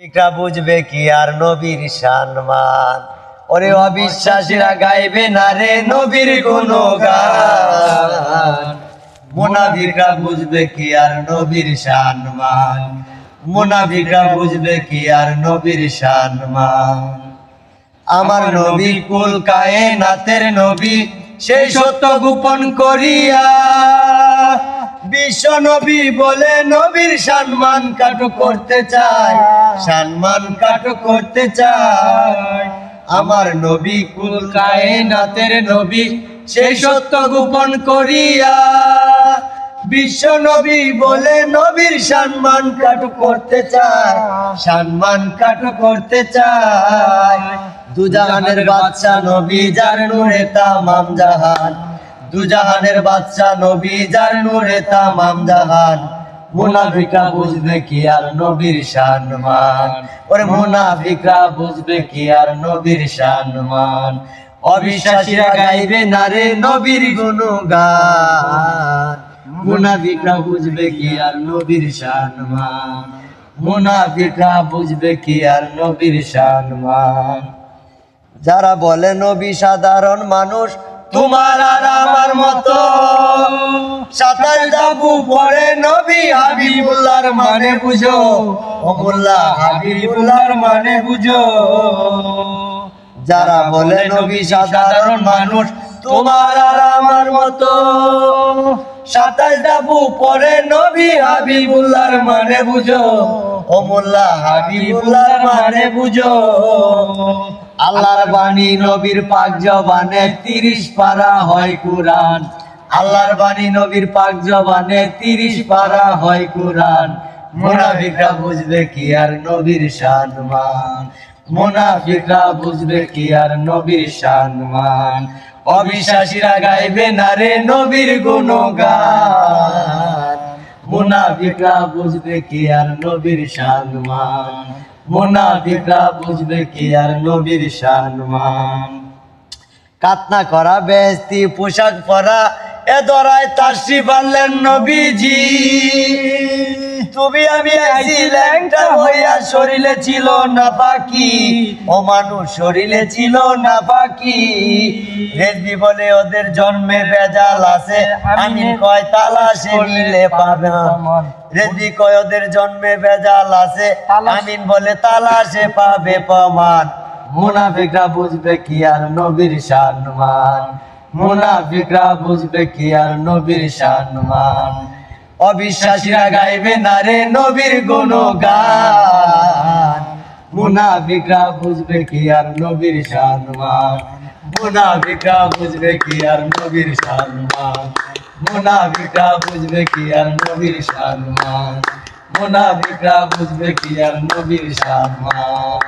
মুনাফিকরা বুঝবে কি আর নবীর সম্মান? ওরে অবিশ্বাসীরা গাইবে না রে নবীর গুণগান। মুনাফিকরা বুঝবে কি আর নবীর সম্মান? মুনাফিকরা বুঝবে কি আর নবীর সম্মান? আমার নবী কুল কায়নাতের নবী, সেই সত্য গোপন করিয়া নবী বলে নবীর সম্মান কাটু করতে চায়, সম্মান কাটু করতে চায়। আমার নবী কুল কায়নাতের নবী সেই সত্য গোপন করিয়া। বিশ্ব নবী বলে নবীর সম্মান কাটু করতে চায়, সম্মান কাটু করতে চায়। দুজাহানের বাচ্চা নবী যার নূরে তামাম জাহান দুজাহানের বাচ্চা নবী, যার নূরে তামাম জাহান। মুনাফিকরা বুঝবে কি আর নবীর সম্মান ওরে মুনাফিকরা বুঝবে কি আর নবীর সম্মান অবিশ্বাসীরা গাইবে না রে নবীর গুণগান। মুনাফিকরা বুঝবে কি আর নবীর সম্মান মুনাফিকরা বুঝবে কি আর নবীর সম্মান যারা বলে নবী সাধারণ মানুষ তোমার আর আমার মতো। সাতার ডাবু পড়ে নবী হাবিবুল্লাহর মানে বুঝো। ও মোল্লা হাবিবুল্লাহর মানে বুঝো। যারা বলে নবী সাধারণ মানুষ, তোমার আর আমার মতো। সাতাশ ডাবু পরে নবী হাবিবুল্লাহর মানে বুঝো। ও মোল্লা হাবিবুল্লাহর মানে বুঝো। আল্লাহর বাণী নবীর পাক জবানে তিরিশ পারা হয় কুরআন। আল্লাহর বাণী নবীর পাক জবানে তিরিশ পারা হয় কুরআন। মুনাফিকরা বুঝবে কি আর নবীর সম্মান। মুনাফিকরা বুঝবে কি আর নবীর সম্মান। অবিশ্বাসীরা গাইবে না রে নবীর গুণগান। মুনাফিকরা বুঝবে কি আর নবীর সম্মান। মুনাফিকরা বুঝবে কি আর নবীর সম্মান। কাতনা করা বেস্তি পোশাক পরা, এ দরায় তাসি পারলেন নবীজি। তুমি আমি আইছি ল্যাংটা হইয়া শরীরে ছিল না পাখি। ও মানুষ শরীরে ছিল না পাখি। রেজবি বলে ওদের জন্মে বেজাল আছে। আমি কয় তালাশে নিলে পাবে রেজবি কয় ওদের জন্মে বেজাল আছে। আমিন বলে তালাশে পাবে প্রমাণ। মুনাফিকরা বুঝবে কি আর নবীর সম্মান। মুনাফিকরা বুঝবে কি আর নবীর সম্মান। অবিশ্বাসীরা গাইবে না রে নবীর গুণগান। মুনাফিকরা বুঝবে কি আর নবীর সম্মান মুনাফিকরা বুঝবে কি আর নবীর সম্মান মুনাফিকরা বুঝবে কি আর নবীর সম্মান মুনাফিকরা বুঝবে কি আর নবীর সম্মান